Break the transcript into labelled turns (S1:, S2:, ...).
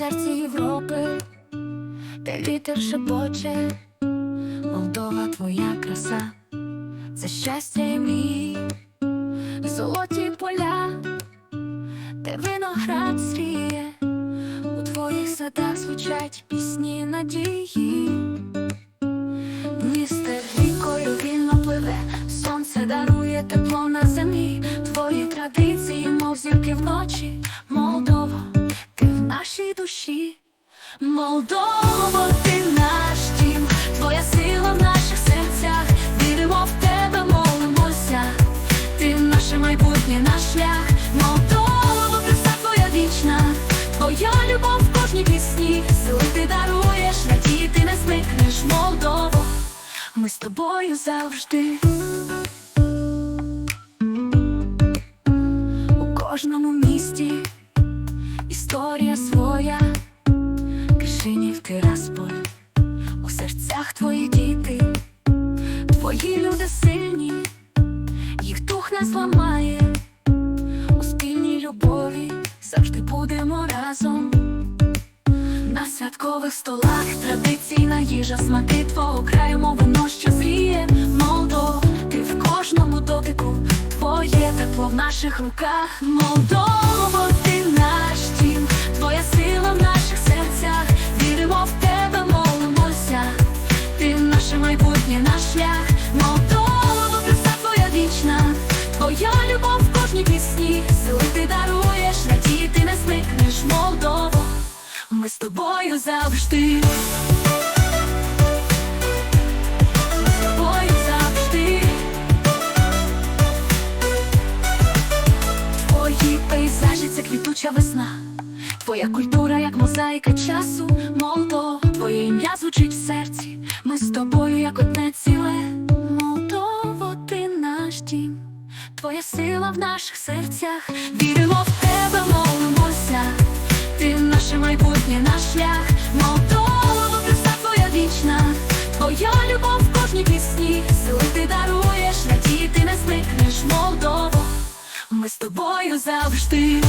S1: серці Європи, де вітер шепоче, Молдова твоя краса, це щастя і мрії, золоті поля, де виноград зріє, у твоїх садах звучать пісні надії. Місте рікою вільно пливе, сонце дарує тепло на землі, твої традиції, мов зірки вночі, душі, Молдово, ти наш дім, твоя сила в наших серцях, віримо в тебе, молимося, ти наше майбутнє, наш шлях, Молдово, краса твоя вічна, твоя любов в кожній пісні, сили ти даруєш, надії ти не зникнеш, Молдово. Ми з тобою завжди. У кожному Кишинів Тирасполь, у серцях твої діти, твої люди сильні, їх дух не зламає, у спільній любові завжди будемо разом. На святкових столах традиційна їжа, смаки твого краю, мов вино, що зріє, Молдо, ти в кожному дотику, твоє тепло в наших руках, Молдово, майбутнє, наш шлях, Молдово, краса твоя вічна, твоя любов в кожній пісні, сили ти даруєш, надії ти не зникнеш, Молдово. Ми з тобою завжди. Пейзажі це квітуча весна. Твоя культура, як мозаїка часу, Молдо, твоє ім'я звучить в серці. Ми з тобою, як одне ціле. Молдово, ти наш дім, твоя сила в наших серцях. Віримо в тебе, молимося. Ти наше майбутнє, наш шлях, Молдова, краса твоя вічна, твоя любов в кожній пісні, сили ти даруєш, надії ти не зникнеш, Молдово, ми з тобою завжди.